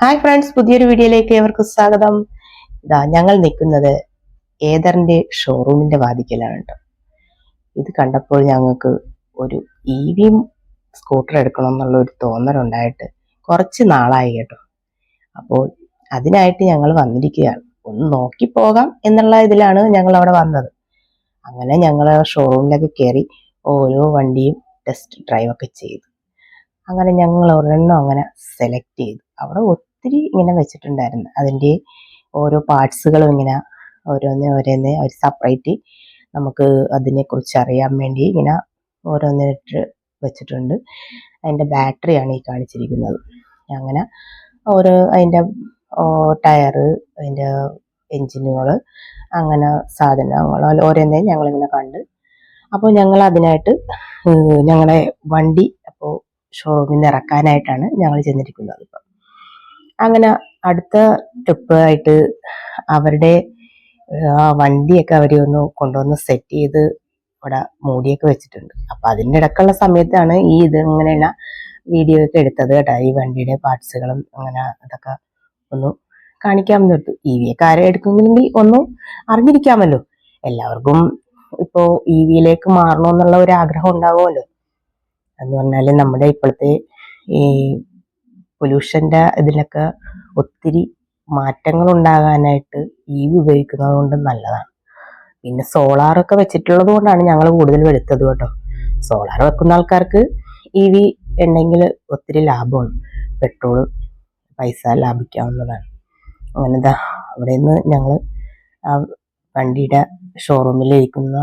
Hi friends പുതിയൊരു വീഡിയോയിലേക്ക് ഏവർക്കും സ്വാഗതം. ഇതാ ഞങ്ങൾ നിൽക്കുന്നത് ഏതറിന്റെ ഷോറൂമിന്റെ വാതിക്കലാണ് കേട്ടോ ഇത് കണ്ടപ്പോൾ ഞങ്ങൾക്ക് ഒരു ഇ വി സ്കൂട്ടർ എടുക്കണം എന്നുള്ള ഒരു തോന്നലുണ്ടായിട്ട് കുറച്ച് നാളായി കേട്ടോ. അപ്പോൾ അതിനായിട്ട് ഞങ്ങൾ വന്നിരിക്കുകയാണ്. ഒന്ന് നോക്കി പോകാം എന്നുള്ള ഇതിലാണ് ഞങ്ങൾ അവിടെ വന്നത്. അങ്ങനെ ഞങ്ങൾ ഷോറൂമിലൊക്കെ കയറി ഓരോ വണ്ടിയും ടെസ്റ്റ് ഡ്രൈവ് ഒക്കെ ചെയ്തു. അങ്ങനെ ഞങ്ങൾ ഒരെണ്ണം അങ്ങനെ സെലക്ട് ചെയ്തു. അവിടെ ഒത്തിരി ഇങ്ങനെ വെച്ചിട്ടുണ്ടായിരുന്നു. അതിന്റെ ഓരോ പാർട്സുകളും ഇങ്ങനെ ഓരോന്ന് ഓരോന്ന് ഒരു സെപ്പറേറ്റ് നമുക്ക് അതിനെക്കുറിച്ച് അറിയാൻ വേണ്ടി ഇങ്ങനെ ഓരോന്നിട്ട് വെച്ചിട്ടുണ്ട്. അതിന്റെ ബാറ്ററിയാണ് ഈ കാണിച്ചിരിക്കുന്നത്. അങ്ങനെ ഓരോ അതിന്റെ ടയർ അതിന്റെ എൻജിനുകൾ അങ്ങനെ സാധനങ്ങൾ ഓരോന്നേ ഞങ്ങളിങ്ങനെ കണ്ട്. അപ്പോൾ ഞങ്ങൾ അതിനായിട്ട് ഞങ്ങളുടെ വണ്ടി അപ്പോൾ ഷോറൂമിൽ നിന്ന് ഇറക്കാനായിട്ടാണ് ഞങ്ങൾ ചെന്നിരിക്കുന്നത് ഇപ്പം. അങ്ങനെ അടുത്ത ട്രിപ്പ് ആയിട്ട് അവരുടെ വണ്ടിയൊക്കെ അവർ ഒന്ന് കൊണ്ടുവന്ന് സെറ്റ് ചെയ്ത് ഇവിടെ മൂടിയൊക്കെ വെച്ചിട്ടുണ്ട്. അപ്പൊ അതിന്റെ ഇടക്കുള്ള സമയത്താണ് ഈ ഇത് ഇങ്ങനെയുള്ള വീഡിയോ ഒക്കെ എടുത്തത് കേട്ടോ. ഈ വണ്ടിയുടെ പാർട്സുകളും അങ്ങനെ അതൊക്കെ ഒന്ന് കാണിക്കാമെന്ന് എടുത്തു ഇ വി ഒക്കെ ആരെ എടുക്കുമെങ്കിൽ ഒന്നും അറിഞ്ഞിരിക്കാമല്ലോ. എല്ലാവർക്കും ഇപ്പോൾ ഇ വിയിലേക്ക് മാറണമെന്നുള്ള ഒരു ആഗ്രഹം ഉണ്ടാവുമല്ലോ. എന്ന് പറഞ്ഞാൽ നമ്മുടെ ഇപ്പോഴത്തെ ഈ പൊല്യൂഷന്റെ ഇതിലൊക്കെ ഒത്തിരി മാറ്റങ്ങൾ ഉണ്ടാകാനായിട്ട് ഈ ഉപയോഗിക്കുന്നത് കൊണ്ട് നല്ലതാണ്. പിന്നെ സോളാറൊക്കെ വെച്ചിട്ടുള്ളത് കൊണ്ടാണ് ഞങ്ങൾ കൂടുതൽ എടുത്തത് കേട്ടോ. സോളാർ വെക്കുന്ന ആൾക്കാർക്ക് ഇ വി ഉണ്ടെങ്കിൽ ഒത്തിരി ലാഭമാണ് പെട്രോൾ പൈസ ലാഭിക്കാവുന്നതാണ്. അങ്ങനെ ദാ അവിടെ നിന്ന് ഞങ്ങൾ ആ വണ്ടിയുടെ ഷോറൂമിലിരിക്കുന്ന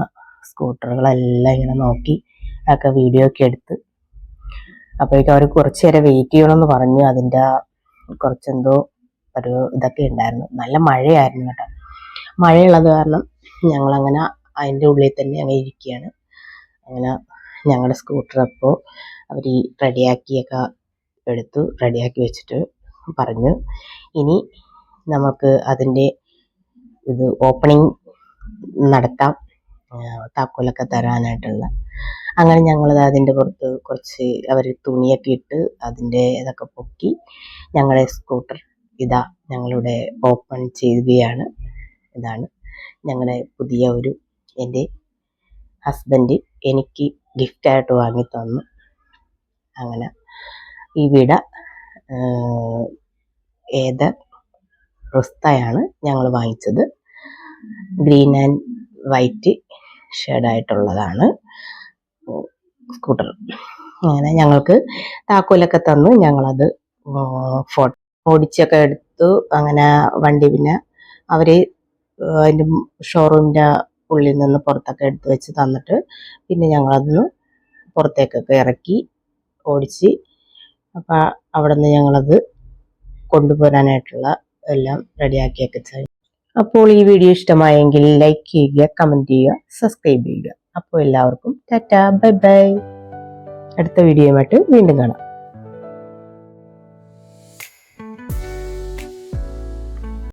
സ്കൂട്ടറുകളെല്ലാം ഇങ്ങനെ നോക്കി അതൊക്കെ വീഡിയോ ഒക്കെ എടുത്ത് അപ്പോഴേക്കും അവർ കുറച്ച് നേരം വെയിറ്റ് ചെയ്യണമെന്ന് പറഞ്ഞു. അതിന്റെ കുറച്ചെന്തോ ഒരു ഇതൊക്കെ ഉണ്ടായിരുന്നു. നല്ല മഴയായിരുന്നു കേട്ടോ. മഴയുള്ളത് കാരണം ഞങ്ങളങ്ങനെ അതിന്റെ ഉള്ളിൽ തന്നെ അങ്ങനെ ഇരിക്കുകയാണ്. അങ്ങനെ ഞങ്ങളുടെ സ്കൂട്ടർ അപ്പോൾ അവർ ഈ റെഡിയാക്കിയൊക്കെ എടുത്തു റെഡിയാക്കി വെച്ചിട്ട് പറഞ്ഞു. ഇനി നമുക്ക് അതിന്റെ ഇത് ഓപ്പണിങ് നടത്താം. താക്കോലൊക്കെ തരാനായിട്ടുള്ള അങ്ങനെ ഞങ്ങൾ അതിന്റെ പുറത്ത് കുറച്ച് അവർ തുണിയൊക്കെ ഇട്ട് അതിന്റെ ഇതൊക്കെ പൊക്കി ഞങ്ങളുടെ സ്കൂട്ടർ ഇതാ ഞങ്ങളുടെ ഓപ്പൺ ചെയ്യുകയാണ്. ഇതാണ് ഞങ്ങളുടെ പുതിയ ഒരു എന്റെ ഹസ്ബൻഡ് എനിക്ക് ഗിഫ്റ്റായിട്ട് വാങ്ങി തന്നു. അങ്ങനെ ഈ വിട ഏത് റുസ്തയാണ് ഞങ്ങൾ വാങ്ങിച്ചത്. ഗ്രീൻ ആൻഡ് വൈറ്റ് ഷെയ്ഡായിട്ടുള്ളതാണ് സ്കൂട്ടർ. അങ്ങനെ ഞങ്ങൾക്ക് താക്കോലൊക്കെ തന്നു. ഞങ്ങളത് ഫോട്ടോ ഓടിച്ചൊക്കെ എടുത്തു. അങ്ങനെ വണ്ടി പിന്നെ അവർ അതിന്റെ ഷോറൂമിന്റെ ഉള്ളിൽ നിന്ന് പുറത്തൊക്കെ എടുത്ത് വെച്ച് തന്നിട്ട് പിന്നെ ഞങ്ങളതൊന്ന് പുറത്തേക്കൊക്കെ ഇറക്കി ഓടിച്ച്. അപ്പം അവിടെ നിന്ന് ഞങ്ങളത് കൊണ്ടുപോരാനായിട്ടുള്ള എല്ലാം റെഡിയാക്കിയൊക്കെ ചെയ്യും അപ്പോൾ ഈ വീഡിയോ ഇഷ്ടമായെങ്കിൽ ലൈക്ക് ചെയ്യുക കമന്റ് ചെയ്യുക സബ്സ്ക്രൈബ് ചെയ്യുക. അപ്പോൾ എല്ലാവർക്കും ടാറ്റ ബൈ ബൈ. അടുത്ത വീഡിയോയുമായിട്ട് വീണ്ടും കാണാം.